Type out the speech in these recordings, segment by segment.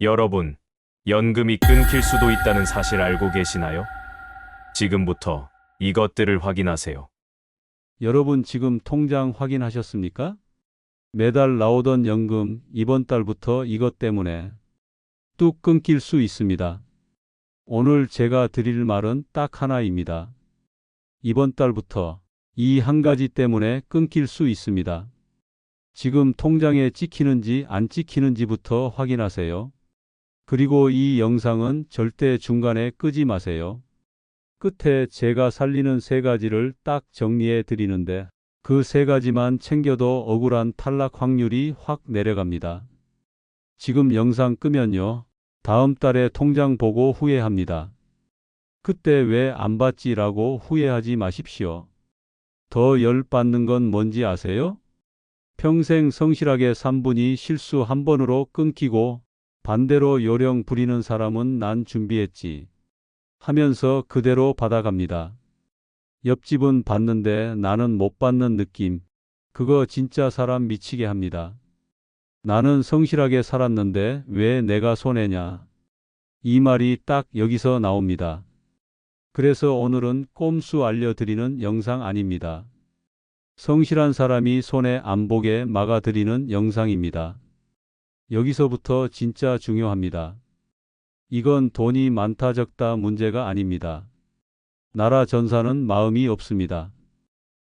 여러분, 연금이 끊길 수도 있다는 사실 알고 계시나요? 지금부터 이것들을 확인하세요. 여러분 지금 통장 확인하셨습니까? 매달 나오던 연금 이번 달부터 이것 때문에 뚝 끊길 수 있습니다. 오늘 제가 드릴 말은 딱 하나입니다. 이번 달부터 이 한 가지 때문에 끊길 수 있습니다. 지금 통장에 찍히는지 안 찍히는지부터 확인하세요. 그리고 이 영상은 절대 중간에 끄지 마세요. 끝에 제가 살리는 세 가지를 딱 정리해 드리는데 그 세 가지만 챙겨도 억울한 탈락 확률이 확 내려갑니다. 지금 영상 끄면요. 다음 달에 통장 보고 후회합니다. 그때 왜 안 받지라고 후회하지 마십시오. 더 열받는 건 뭔지 아세요? 평생 성실하게 산 분이 실수 한 번으로 끊기고 반대로 요령 부리는 사람은 난 준비했지. 하면서 그대로 받아갑니다. 옆집은 받는데 나는 못 받는 느낌. 그거 진짜 사람 미치게 합니다. 나는 성실하게 살았는데 왜 내가 손해냐. 이 말이 딱 여기서 나옵니다. 그래서 오늘은 꼼수 알려드리는 영상 아닙니다. 성실한 사람이 손해 안 보게 막아드리는 영상입니다. 여기서부터 진짜 중요합니다. 이건 돈이 많다 적다 문제가 아닙니다. 나라 전사는 마음이 없습니다.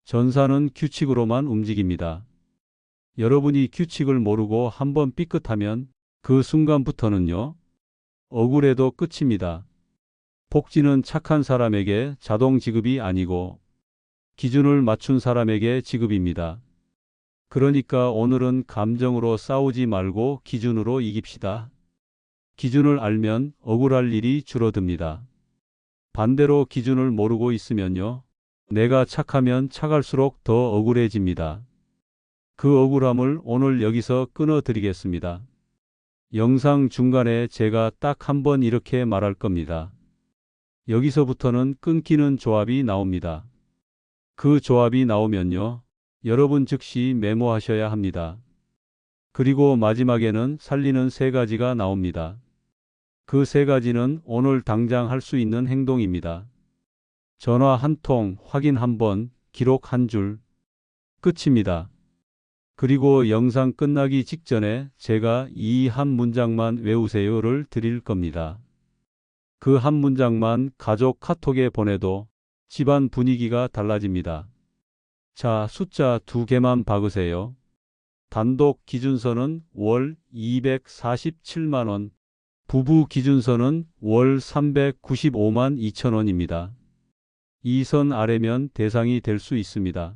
전사는 규칙으로만 움직입니다. 여러분이 규칙을 모르고 한번 삐끗하면 그 순간부터는요, 억울해도 끝입니다. 복지는 착한 사람에게 자동 지급이 아니고 기준을 맞춘 사람에게 지급입니다. 그러니까 오늘은 감정으로 싸우지 말고 기준으로 이깁시다. 기준을 알면 억울할 일이 줄어듭니다. 반대로 기준을 모르고 있으면요. 내가 착하면 착할수록 더 억울해집니다. 그 억울함을 오늘 여기서 끊어드리겠습니다. 영상 중간에 제가 딱 한 번 이렇게 말할 겁니다. 여기서부터는 끊기는 조합이 나옵니다. 그 조합이 나오면요. 여러분 즉시 메모하셔야 합니다. 그리고 마지막에는 살리는 세 가지가 나옵니다. 그 세 가지는 오늘 당장 할 수 있는 행동입니다. 전화 한 통, 확인 한 번, 기록 한 줄. 끝입니다. 그리고 영상 끝나기 직전에 제가 이 한 문장만 외우세요를 드릴 겁니다. 그 한 문장만 가족 카톡에 보내도 집안 분위기가 달라집니다. 자, 숫자 두 개만 박으세요. 단독 기준선은 월 247만원, 부부 기준선은 월 395만 2천원입니다. 이 선 아래면 대상이 될 수 있습니다.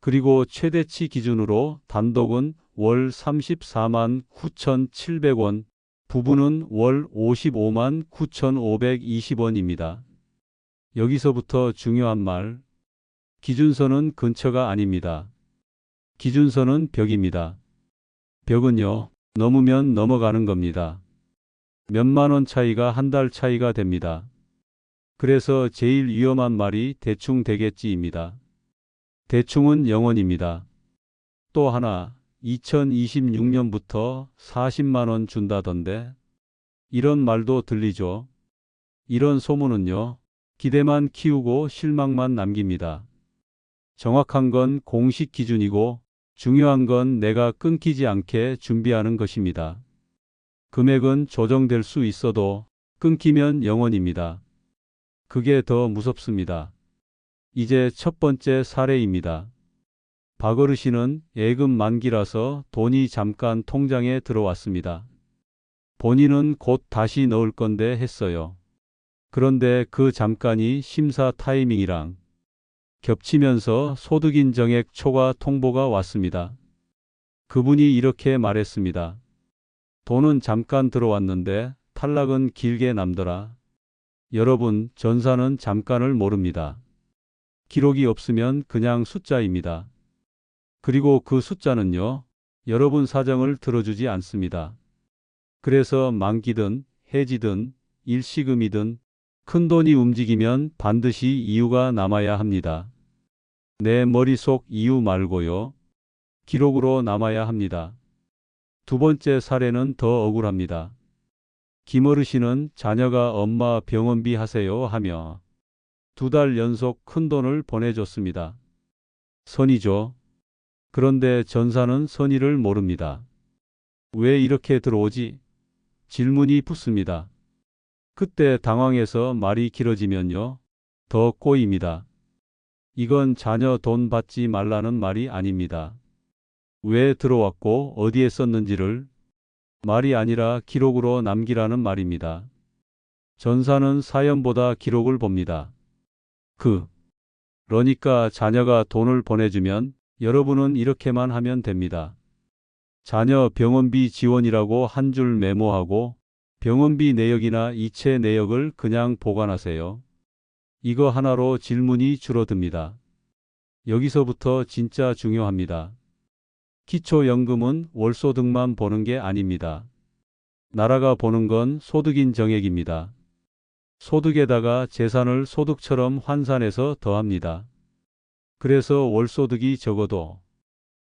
그리고 최대치 기준으로 단독은 월 34만 9,700원, 부부는 월 55만 9,520원입니다. 여기서부터 중요한 말, 기준선은 근처가 아닙니다. 기준선은 벽입니다. 벽은요, 넘으면 넘어가는 겁니다. 몇만 원 차이가 한 달 차이가 됩니다. 그래서 제일 위험한 말이 대충 되겠지입니다. 대충은 영원입니다. 또 하나, 2026년부터 40만 원 준다던데, 이런 말도 들리죠? 이런 소문은요, 기대만 키우고 실망만 남깁니다. 정확한 건 공식 기준이고 중요한 건 내가 끊기지 않게 준비하는 것입니다. 금액은 조정될 수 있어도 끊기면 영원입니다. 그게 더 무섭습니다. 이제 첫 번째 사례입니다. 박어르신은 예금 만기라서 돈이 잠깐 통장에 들어왔습니다. 본인은 곧 다시 넣을 건데 했어요. 그런데 그 잠깐이 심사 타이밍이랑 겹치면서 소득인정액 초과 통보가 왔습니다. 그분이 이렇게 말했습니다. 돈은 잠깐 들어왔는데 탈락은 길게 남더라. 여러분, 전사는 잠깐을 모릅니다. 기록이 없으면 그냥 숫자입니다. 그리고 그 숫자는요, 여러분 사정을 들어주지 않습니다. 그래서 만기든 해지든 일시금이든 큰 돈이 움직이면 반드시 이유가 남아야 합니다. 내 머릿속 이유 말고요. 기록으로 남아야 합니다. 두 번째 사례는 더 억울합니다. 김어르신은 자녀가 엄마 병원비 하세요 하며 두 달 연속 큰 돈을 보내줬습니다. 선이죠. 그런데 전사는 선의를 모릅니다. 왜 이렇게 들어오지? 질문이 붙습니다. 그때 당황해서 말이 길어지면요. 더 꼬입니다. 이건 자녀 돈 받지 말라는 말이 아닙니다. 왜 들어왔고 어디에 썼는지를 말이 아니라 기록으로 남기라는 말입니다. 전사는 사연보다 기록을 봅니다. 그, 그러니까 자녀가 돈을 보내주면 여러분은 이렇게만 하면 됩니다. 자녀 병원비 지원이라고 한 줄 메모하고 병원비 내역이나 이체 내역을 그냥 보관하세요. 이거 하나로 질문이 줄어듭니다. 여기서부터 진짜 중요합니다. 기초연금은 월소득만 보는 게 아닙니다. 나라가 보는 건 소득인 정액입니다. 소득에다가 재산을 소득처럼 환산해서 더합니다. 그래서 월소득이 적어도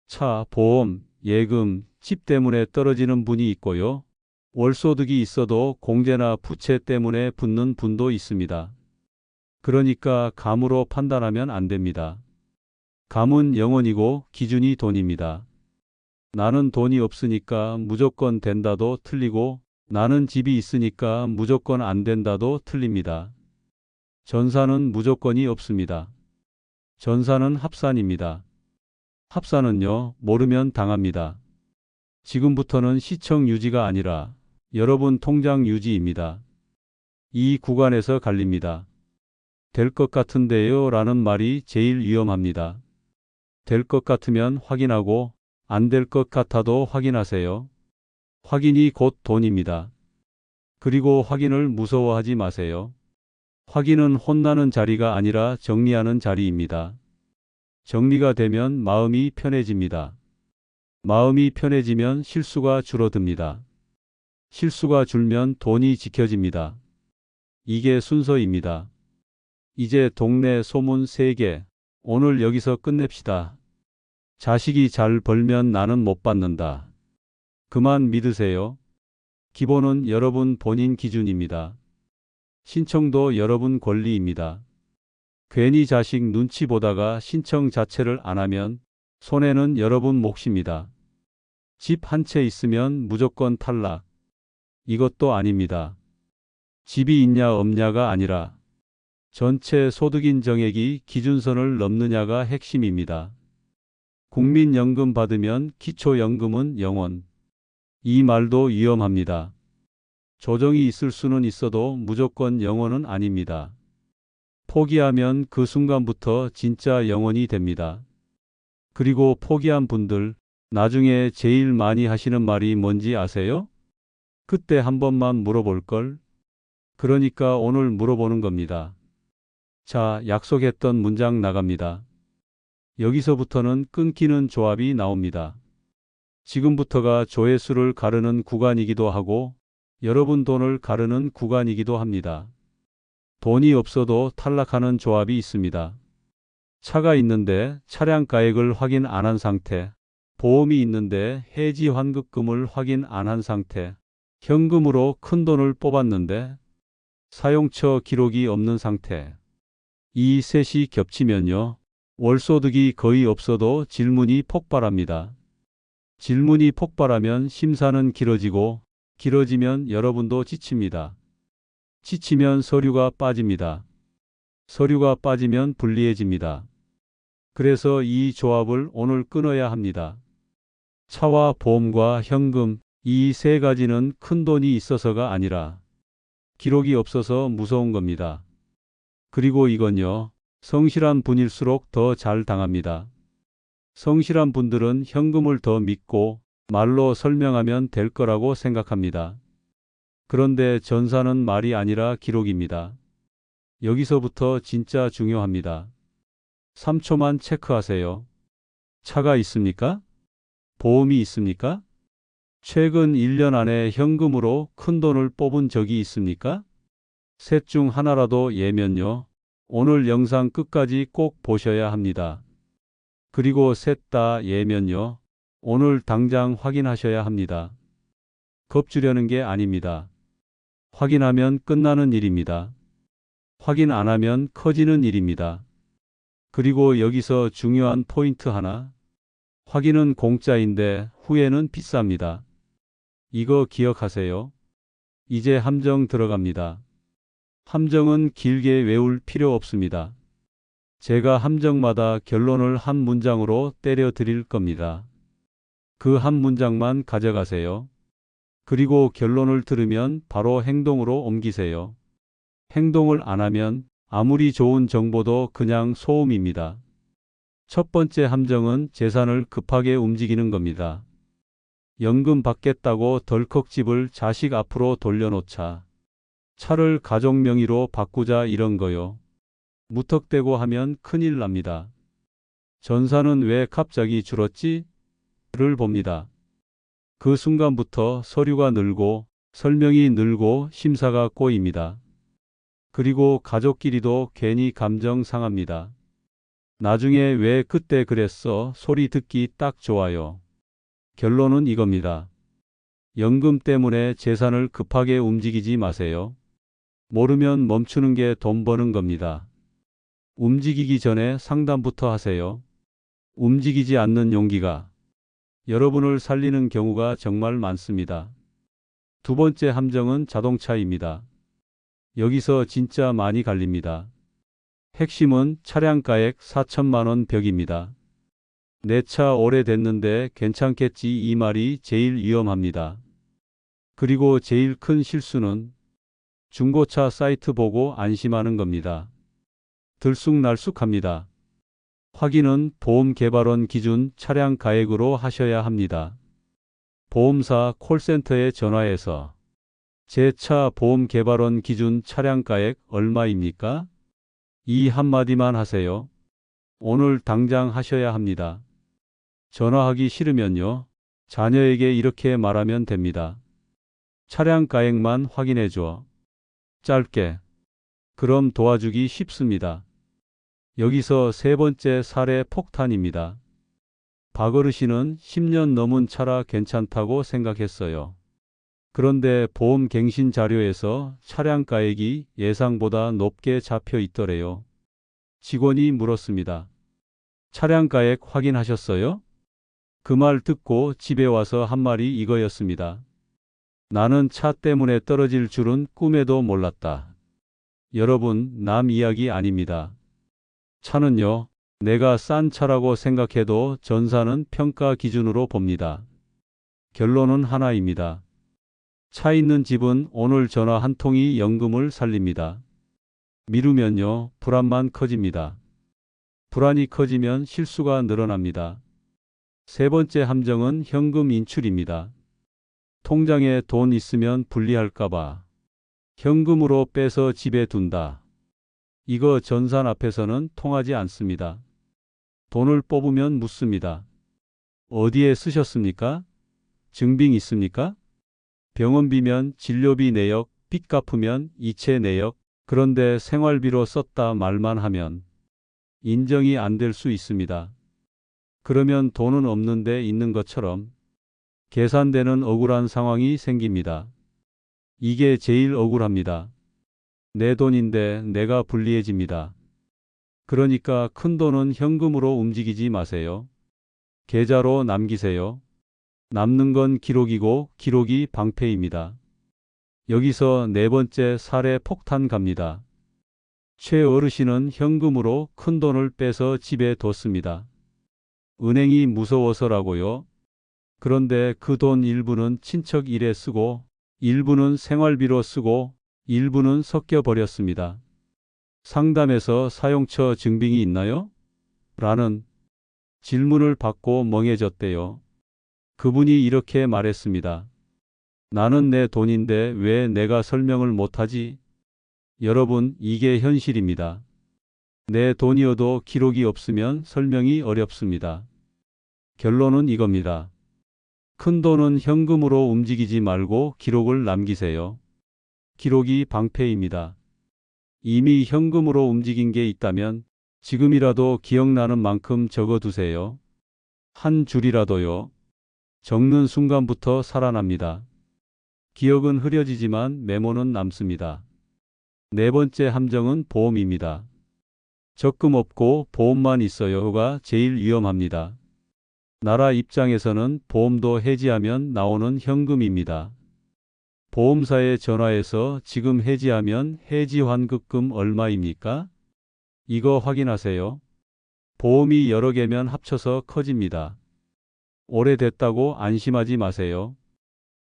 차, 보험, 예금, 집 때문에 떨어지는 분이 있고요. 월소득이 있어도 공제나 부채 때문에 붙는 분도 있습니다. 그러니까 감으로 판단하면 안 됩니다. 감은 영원이고 기준이 돈입니다. 나는 돈이 없으니까 무조건 된다도 틀리고 나는 집이 있으니까 무조건 안 된다도 틀립니다. 전사는 무조건이 없습니다. 전사는 합산입니다. 합산은요, 모르면 당합니다. 지금부터는 시청 유지가 아니라 여러분 통장 유지입니다. 이 구간에서 갈립니다. 될 것 같은데요 라는 말이 제일 위험합니다. 될 것 같으면 확인하고 안 될 것 같아도 확인하세요. 확인이 곧 돈입니다. 그리고 확인을 무서워하지 마세요. 확인은 혼나는 자리가 아니라 정리하는 자리입니다. 정리가 되면 마음이 편해집니다. 마음이 편해지면 실수가 줄어듭니다. 실수가 줄면 돈이 지켜집니다. 이게 순서입니다. 이제 동네 소문 3개. 오늘 여기서 끝냅시다. 자식이 잘 벌면 나는 못 받는다. 그만 믿으세요. 기본은 여러분 본인 기준입니다. 신청도 여러분 권리입니다. 괜히 자식 눈치 보다가 신청 자체를 안 하면 손해는 여러분 몫입니다. 집 한 채 있으면 무조건 탈락. 이것도 아닙니다. 집이 있냐 없냐가 아니라 전체 소득인 정액이 기준선을 넘느냐가 핵심입니다. 국민연금 받으면 기초연금은 영원. 이 말도 위험합니다. 조정이 있을 수는 있어도 무조건 영원은 아닙니다. 포기하면 그 순간부터 진짜 영원이 됩니다. 그리고 포기한 분들, 나중에 제일 많이 하시는 말이 뭔지 아세요? 그때 한 번만 물어볼 걸? 그러니까 오늘 물어보는 겁니다. 자, 약속했던 문장 나갑니다. 여기서부터는 끊기는 조합이 나옵니다. 지금부터가 조회수를 가르는 구간이기도 하고 여러분 돈을 가르는 구간이기도 합니다. 돈이 없어도 탈락하는 조합이 있습니다. 차가 있는데 차량 가액을 확인 안 한 상태, 보험이 있는데 해지 환급금을 확인 안 한 상태, 현금으로 큰 돈을 뽑았는데 사용처 기록이 없는 상태. 이 셋이 겹치면요. 월소득이 거의 없어도 질문이 폭발합니다. 질문이 폭발하면 심사는 길어지고 길어지면 여러분도 지칩니다. 지치면 서류가 빠집니다. 서류가 빠지면 불리해집니다. 그래서 이 조합을 오늘 끊어야 합니다. 차와 보험과 현금 이 세 가지는 큰 돈이 있어서가 아니라 기록이 없어서 무서운 겁니다. 그리고 이건요. 성실한 분일수록 더 잘 당합니다. 성실한 분들은 현금을 더 믿고 말로 설명하면 될 거라고 생각합니다. 그런데 전사는 말이 아니라 기록입니다. 여기서부터 진짜 중요합니다. 3초만 체크하세요. 차가 있습니까? 보험이 있습니까? 최근 1년 안에 현금으로 큰 돈을 뽑은 적이 있습니까? 셋 중 하나라도 예면요. 오늘 영상 끝까지 꼭 보셔야 합니다. 그리고 셋 다 예면요. 오늘 당장 확인하셔야 합니다. 겁주려는 게 아닙니다. 확인하면 끝나는 일입니다. 확인 안 하면 커지는 일입니다. 그리고 여기서 중요한 포인트 하나. 확인은 공짜인데 후회는 비쌉니다. 이거 기억하세요. 이제 함정 들어갑니다. 함정은 길게 외울 필요 없습니다. 제가 함정마다 결론을 한 문장으로 때려 드릴 겁니다. 그 한 문장만 가져가세요. 그리고 결론을 들으면 바로 행동으로 옮기세요. 행동을 안 하면 아무리 좋은 정보도 그냥 소음입니다. 첫 번째 함정은 재산을 급하게 움직이는 겁니다. 연금 받겠다고 덜컥 집을 자식 앞으로 돌려놓자. 차를 가족 명의로 바꾸자 이런 거요. 무턱대고 하면 큰일 납니다. 전사는 왜 갑자기 줄었지? 를 봅니다. 그 순간부터 서류가 늘고 설명이 늘고 심사가 꼬입니다. 그리고 가족끼리도 괜히 감정 상합니다. 나중에 왜 그때 그랬어 소리 듣기 딱 좋아요. 결론은 이겁니다. 연금 때문에 재산을 급하게 움직이지 마세요. 모르면 멈추는 게 돈 버는 겁니다. 움직이기 전에 상담부터 하세요. 움직이지 않는 용기가 여러분을 살리는 경우가 정말 많습니다. 두 번째 함정은 자동차입니다. 여기서 진짜 많이 갈립니다. 핵심은 차량가액 4천만 원 벽입니다. 내 차 오래됐는데 괜찮겠지 이 말이 제일 위험합니다. 그리고 제일 큰 실수는 중고차 사이트 보고 안심하는 겁니다. 들쑥날쑥합니다. 확인은 보험개발원 기준 차량 가액으로 하셔야 합니다. 보험사 콜센터에 전화해서 제 차 보험개발원 기준 차량 가액 얼마입니까? 이 한마디만 하세요. 오늘 당장 하셔야 합니다. 전화하기 싫으면요. 자녀에게 이렇게 말하면 됩니다. 차량 가액만 확인해 줘. 짧게. 그럼 도와주기 쉽습니다. 여기서 세 번째 사례 폭탄입니다. 박어르신은 10년 넘은 차라 괜찮다고 생각했어요. 그런데 보험 갱신 자료에서 차량 가액이 예상보다 높게 잡혀 있더래요. 직원이 물었습니다. 차량 가액 확인하셨어요? 그 말 듣고 집에 와서 한 말이 이거였습니다. 나는 차 때문에 떨어질 줄은 꿈에도 몰랐다. 여러분, 남 이야기 아닙니다. 차는요, 내가 싼 차라고 생각해도 전사는 평가 기준으로 봅니다. 결론은 하나입니다. 차 있는 집은 오늘 전화 한 통이 연금을 살립니다. 미루면요, 불안만 커집니다. 불안이 커지면 실수가 늘어납니다. 세 번째 함정은 현금 인출입니다. 통장에 돈 있으면 불리할까봐 현금으로 빼서 집에 둔다. 이거 전산 앞에서는 통하지 않습니다. 돈을 뽑으면 묻습니다. 어디에 쓰셨습니까? 증빙 있습니까? 병원비면 진료비 내역, 빚 갚으면 이체 내역, 그런데 생활비로 썼다 말만 하면 인정이 안 될 수 있습니다. 그러면 돈은 없는데 있는 것처럼 계산되는 억울한 상황이 생깁니다. 이게 제일 억울합니다. 내 돈인데 내가 불리해집니다. 그러니까 큰 돈은 현금으로 움직이지 마세요. 계좌로 남기세요. 남는 건 기록이고 기록이 방패입니다. 여기서 네 번째 사례 폭탄 갑니다. 최 어르신은 현금으로 큰 돈을 빼서 집에 뒀습니다. 은행이 무서워서라고요. 그런데 그 돈 일부는 친척 일에 쓰고 일부는 생활비로 쓰고 일부는 섞여 버렸습니다. 상담에서 사용처 증빙이 있나요? 라는 질문을 받고 멍해졌대요. 그분이 이렇게 말했습니다. 나는 내 돈인데 왜 내가 설명을 못하지? 여러분, 이게 현실입니다. 내 돈이어도 기록이 없으면 설명이 어렵습니다. 결론은 이겁니다. 큰 돈은 현금으로 움직이지 말고 기록을 남기세요. 기록이 방패입니다. 이미 현금으로 움직인 게 있다면 지금이라도 기억나는 만큼 적어두세요. 한 줄이라도요. 적는 순간부터 살아납니다. 기억은 흐려지지만 메모는 남습니다. 네 번째 함정은 보험입니다. 적금 없고 보험만 있어요가 제일 위험합니다. 나라 입장에서는 보험도 해지하면 나오는 현금입니다. 보험사에 전화해서 지금 해지하면 해지 환급금 얼마입니까? 이거 확인하세요. 보험이 여러 개면 합쳐서 커집니다. 오래됐다고 안심하지 마세요.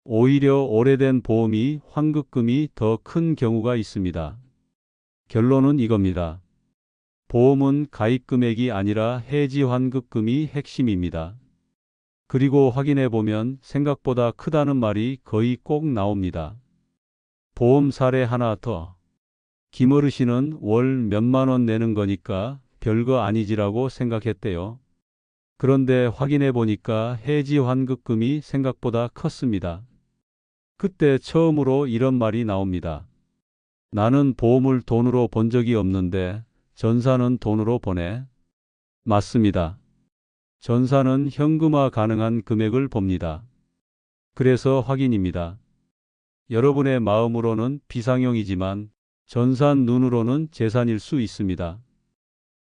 오히려 오래된 보험이 환급금이 더 큰 경우가 있습니다. 결론은 이겁니다. 보험은 가입 금액이 아니라 해지 환급금이 핵심입니다. 그리고 확인해 보면 생각보다 크다는 말이 거의 꼭 나옵니다. 보험 사례 하나 더. 김어르신은 월 몇만 원 내는 거니까 별거 아니지라고 생각했대요. 그런데 확인해 보니까 해지 환급금이 생각보다 컸습니다. 그때 처음으로 이런 말이 나옵니다. 나는 보험을 돈으로 본 적이 없는데 전사는 돈으로 보내. 맞습니다. 전사는 현금화 가능한 금액을 봅니다. 그래서 확인입니다. 여러분의 마음으로는 비상용이지만 전산 눈으로는 재산일 수 있습니다.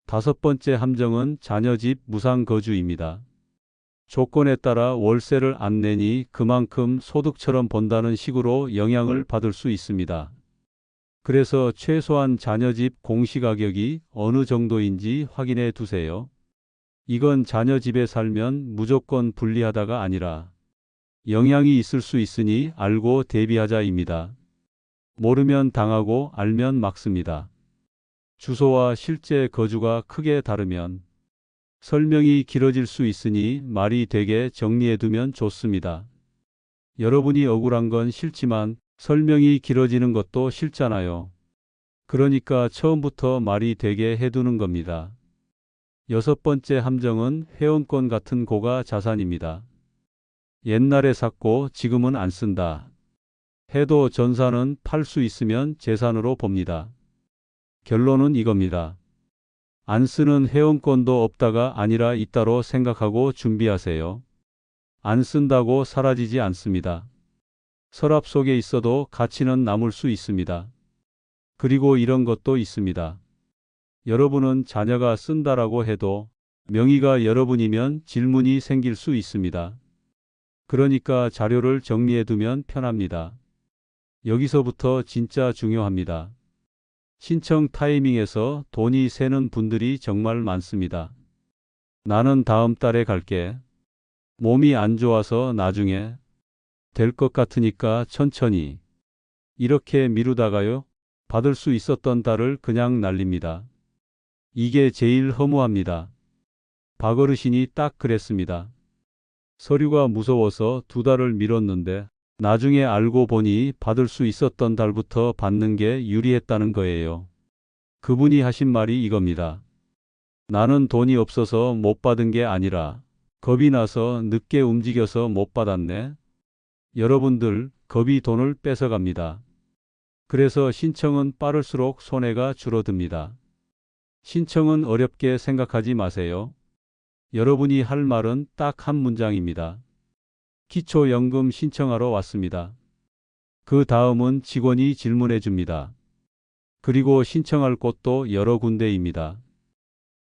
다섯 번째 함정은 자녀 집 무상 거주입니다. 조건에 따라 월세를 안 내니 그만큼 소득처럼 본다는 식으로 영향을 받을 수 있습니다. 그래서 최소한 자녀 집 공시가격이 어느 정도인지 확인해 두세요. 이건 자녀 집에 살면 무조건 불리하다가 아니라 영향이 있을 수 있으니 알고 대비하자입니다. 모르면 당하고 알면 막습니다. 주소와 실제 거주가 크게 다르면 설명이 길어질 수 있으니 말이 되게 정리해 두면 좋습니다. 여러분이 억울한 건 싫지만 설명이 길어지는 것도 싫잖아요. 그러니까 처음부터 말이 되게 해두는 겁니다. 여섯 번째 함정은 회원권 같은 고가 자산입니다. 옛날에 샀고 지금은 안 쓴다. 해도 전사는 팔수 있으면 재산으로 봅니다. 결론은 이겁니다. 안 쓰는 회원권도 없다가 아니라 있다로 생각하고 준비하세요. 안 쓴다고 사라지지 않습니다. 서랍 속에 있어도 가치는 남을 수 있습니다. 그리고 이런 것도 있습니다. 여러분은 자녀가 쓴다라고 해도 명의가 여러분이면 질문이 생길 수 있습니다. 그러니까 자료를 정리해 두면 편합니다. 여기서부터 진짜 중요합니다. 신청 타이밍에서 돈이 새는 분들이 정말 많습니다. 나는 다음 달에 갈게. 몸이 안 좋아서 나중에 될 것 같으니까 천천히. 이렇게 미루다가요. 받을 수 있었던 달을 그냥 날립니다. 이게 제일 허무합니다. 박어르신이 딱 그랬습니다. 서류가 무서워서 두 달을 미뤘는데 나중에 알고 보니 받을 수 있었던 달부터 받는 게 유리했다는 거예요. 그분이 하신 말이 이겁니다. 나는 돈이 없어서 못 받은 게 아니라 겁이 나서 늦게 움직여서 못 받았네. 여러분들 겁이 돈을 뺏어갑니다. 그래서 신청은 빠를수록 손해가 줄어듭니다. 신청은 어렵게 생각하지 마세요. 여러분이 할 말은 딱 한 문장입니다. 기초연금 신청하러 왔습니다. 그 다음은 직원이 질문해 줍니다. 그리고 신청할 곳도 여러 군데입니다.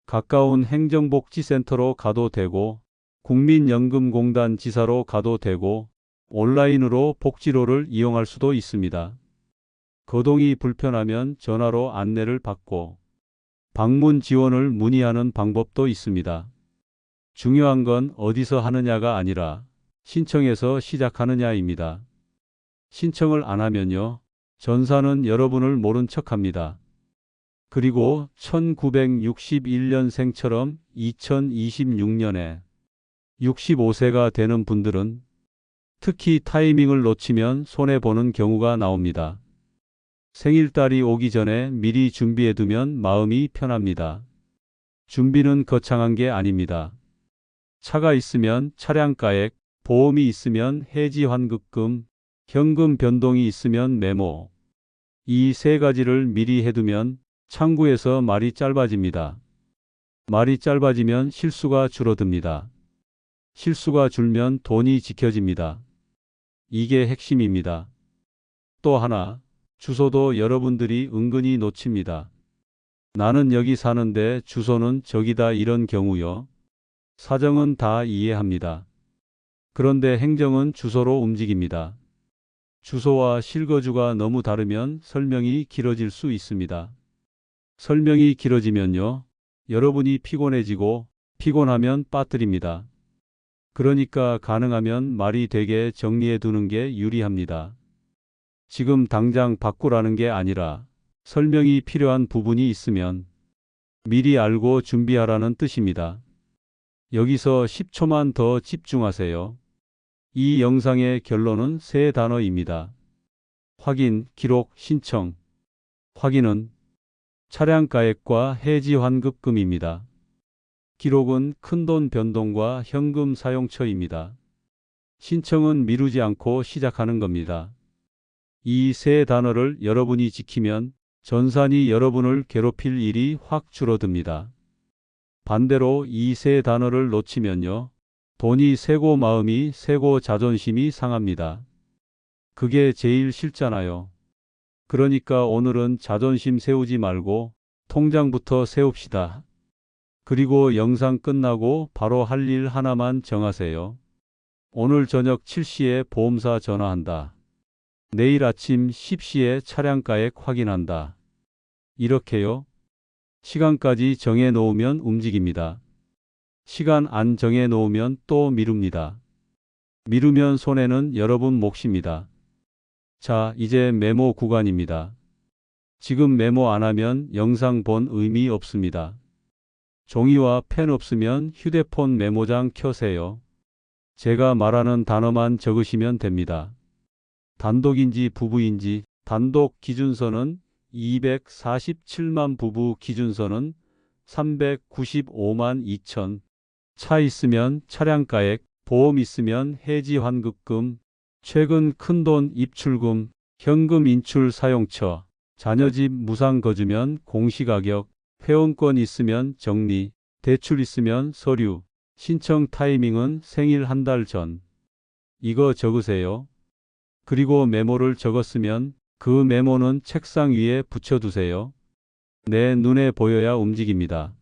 가까운 행정복지센터로 가도 되고, 국민연금공단 지사로 가도 되고, 온라인으로 복지로를 이용할 수도 있습니다. 거동이 불편하면 전화로 안내를 받고, 방문 지원을 문의하는 방법도 있습니다. 중요한 건 어디서 하느냐가 아니라 신청해서 시작하느냐입니다. 신청을 안 하면요. 전사는 여러분을 모른 척 합니다. 그리고 1961년생처럼 2026년에 65세가 되는 분들은 특히 타이밍을 놓치면 손해보는 경우가 나옵니다. 생일달이 오기 전에 미리 준비해두면 마음이 편합니다. 준비는 거창한 게 아닙니다. 차가 있으면 차량가액, 보험이 있으면 해지 환급금, 현금 변동이 있으면 메모. 이 세 가지를 미리 해두면 창구에서 말이 짧아집니다. 말이 짧아지면 실수가 줄어듭니다. 실수가 줄면 돈이 지켜집니다. 이게 핵심입니다. 또 하나, 주소도 여러분들이 은근히 놓칩니다. 나는 여기 사는데 주소는 저기다 이런 경우요. 사정은 다 이해합니다. 그런데 행정은 주소로 움직입니다. 주소와 실거주가 너무 다르면 설명이 길어질 수 있습니다. 설명이 길어지면요. 여러분이 피곤해지고 피곤하면 빠뜨립니다. 그러니까 가능하면 말이 되게 정리해 두는 게 유리합니다. 지금 당장 바꾸라는 게 아니라 설명이 필요한 부분이 있으면 미리 알고 준비하라는 뜻입니다. 여기서 10초만 더 집중하세요. 이 영상의 결론은 세 단어입니다. 확인, 기록, 신청. 확인은 차량가액과 해지 환급금입니다. 기록은 큰돈 변동과 현금 사용처입니다. 신청은 미루지 않고 시작하는 겁니다. 이 세 단어를 여러분이 지키면 전산이 여러분을 괴롭힐 일이 확 줄어듭니다. 반대로 이 세 단어를 놓치면요. 돈이 세고 마음이 세고 자존심이 상합니다. 그게 제일 싫잖아요. 그러니까 오늘은 자존심 세우지 말고 통장부터 세웁시다. 그리고 영상 끝나고 바로 할 일 하나만 정하세요. 오늘 저녁 7시에 보험사 전화한다. 내일 아침 10시에 차량 가액 확인한다. 이렇게요. 시간까지 정해 놓으면 움직입니다. 시간 안 정해 놓으면 또 미룹니다. 미루면 손해는 여러분 몫입니다. 자, 이제 메모 구간입니다. 지금 메모 안 하면 영상 본 의미 없습니다. 종이와 펜 없으면 휴대폰 메모장 켜세요. 제가 말하는 단어만 적으시면 됩니다. 단독인지 부부인지 단독 기준선은 247만 부부 기준선은 395만 2천 차 있으면 차량가액 보험 있으면 해지 환급금 최근 큰돈 입출금 현금 인출 사용처 자녀집 무상 거주면 공시가격 회원권 있으면 정리 대출 있으면 서류 신청 타이밍은 생일 한 달 전. 이거 적으세요. 그리고 메모를 적었으면 그 메모는 책상 위에 붙여두세요. 내 눈에 보여야 움직입니다.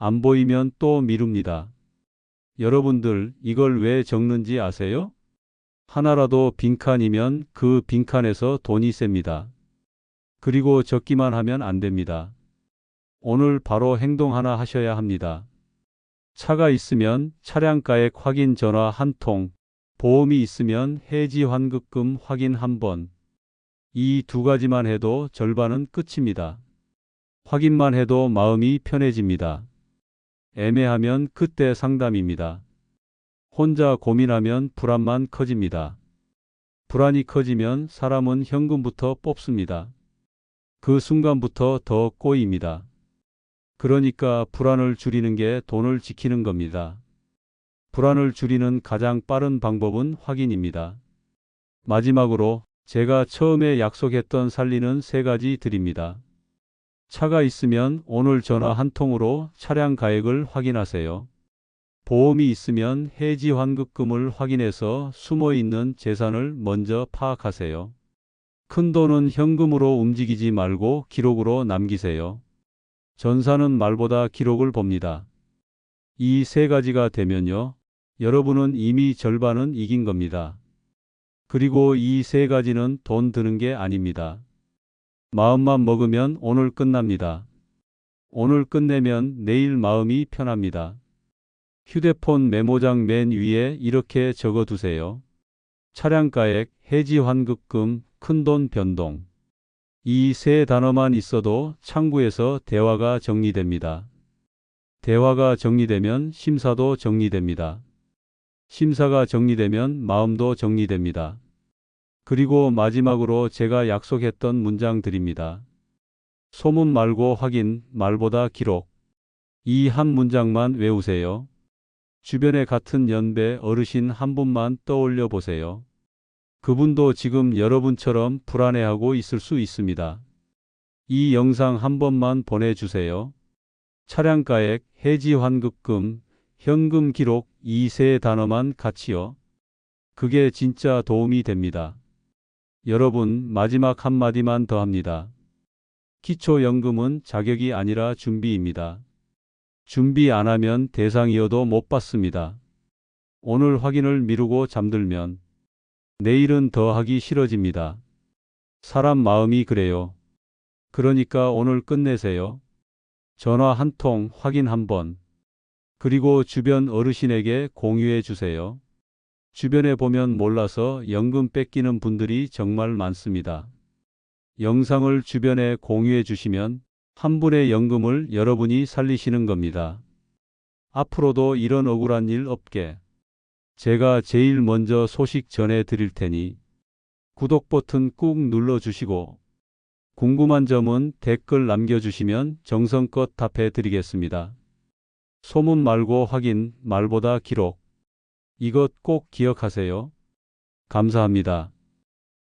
안 보이면 또 미룹니다. 여러분들 이걸 왜 적는지 아세요? 하나라도 빈칸이면 그 빈칸에서 돈이 셉니다. 그리고 적기만 하면 안 됩니다. 오늘 바로 행동 하나 하셔야 합니다. 차가 있으면 차량가액 확인 전화 한 통, 보험이 있으면 해지 환급금 확인 한 번. 이 두 가지만 해도 절반은 끝입니다. 확인만 해도 마음이 편해집니다. 애매하면 그때 상담입니다. 혼자 고민하면 불안만 커집니다. 불안이 커지면 사람은 현금부터 뽑습니다. 그 순간부터 더 꼬입니다. 그러니까 불안을 줄이는 게 돈을 지키는 겁니다. 불안을 줄이는 가장 빠른 방법은 확인입니다. 마지막으로 제가 처음에 약속했던 살리는 세 가지 드립니다. 차가 있으면 오늘 전화 한 통으로 차량 가액을 확인하세요. 보험이 있으면 해지 환급금을 확인해서 숨어 있는 재산을 먼저 파악하세요. 큰 돈은 현금으로 움직이지 말고 기록으로 남기세요. 전사는 말보다 기록을 봅니다. 이 세 가지가 되면요. 여러분은 이미 절반은 이긴 겁니다. 그리고 이 세 가지는 돈 드는 게 아닙니다. 마음만 먹으면 오늘 끝납니다. 오늘 끝내면 내일 마음이 편합니다. 휴대폰 메모장 맨 위에 이렇게 적어 두세요. 차량가액, 해지 환급금, 큰돈 변동. 이 세 단어만 있어도 창구에서 대화가 정리됩니다. 대화가 정리되면 심사도 정리됩니다. 심사가 정리되면 마음도 정리됩니다. 그리고 마지막으로 제가 약속했던 문장 드립니다. 소문 말고 확인, 말보다 기록. 이 한 문장만 외우세요. 주변에 같은 연배 어르신 한 분만 떠올려 보세요. 그분도 지금 여러분처럼 불안해하고 있을 수 있습니다. 이 영상 한 번만 보내주세요. 차량가액, 해지 환급금, 현금 기록 이 세 단어만 같이요. 그게 진짜 도움이 됩니다. 여러분, 마지막 한마디만 더 합니다. 기초연금은 자격이 아니라 준비입니다. 준비 안 하면 대상이어도 못 받습니다. 오늘 확인을 미루고 잠들면 내일은 더 하기 싫어집니다. 사람 마음이 그래요. 그러니까 오늘 끝내세요. 전화 한 통 확인 한 번. 그리고 주변 어르신에게 공유해 주세요. 주변에 보면 몰라서 연금 뺏기는 분들이 정말 많습니다. 영상을 주변에 공유해 주시면 한 분의 연금을 여러분이 살리시는 겁니다. 앞으로도 이런 억울한 일 없게 제가 제일 먼저 소식 전해 드릴 테니 구독 버튼 꾹 눌러 주시고 궁금한 점은 댓글 남겨주시면 정성껏 답해 드리겠습니다. 소문 말고 확인, 말보다 기록. 이것 꼭 기억하세요. 감사합니다.